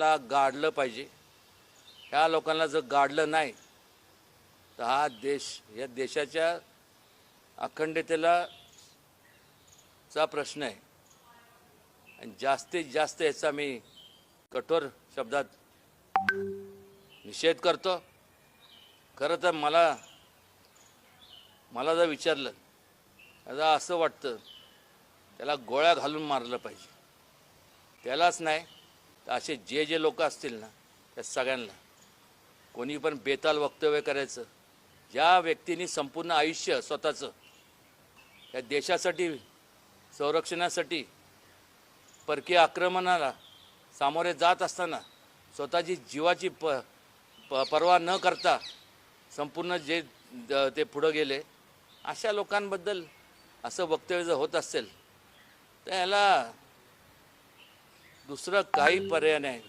लोकांना गाडलं पाहिजे. ह्या लोकांना जर गाडलं नाही तर हा देश या देशाच्या अखंडतेला चा प्रश्न आहे. आणि जास्तीत जास्त याचा मी कठोर शब्दात निषेध करतो. खरं तर मला मला जर विचारलं आता असं वाटतं त्याला गोळ्या घालून मारलं पाहिजे. त्यालाच नाही तर असे जे जे लोक असतील ना त्या सगळ्यांना कोणी पण बेताल वक्तव्य करायचं ज्या व्यक्तींनी संपूर्ण आयुष्य स्वतःचं या देशासाठी संरक्षणासाठी परकीय आक्रमणाला सामोरे जात असताना स्वतःची जीवाची प प पर्वा न करता संपूर्ण जे ते पुढं गेले अशा लोकांबद्दल असं वक्तव्य जर होत असेल तर याला दुसरं काही पर्याय नाही.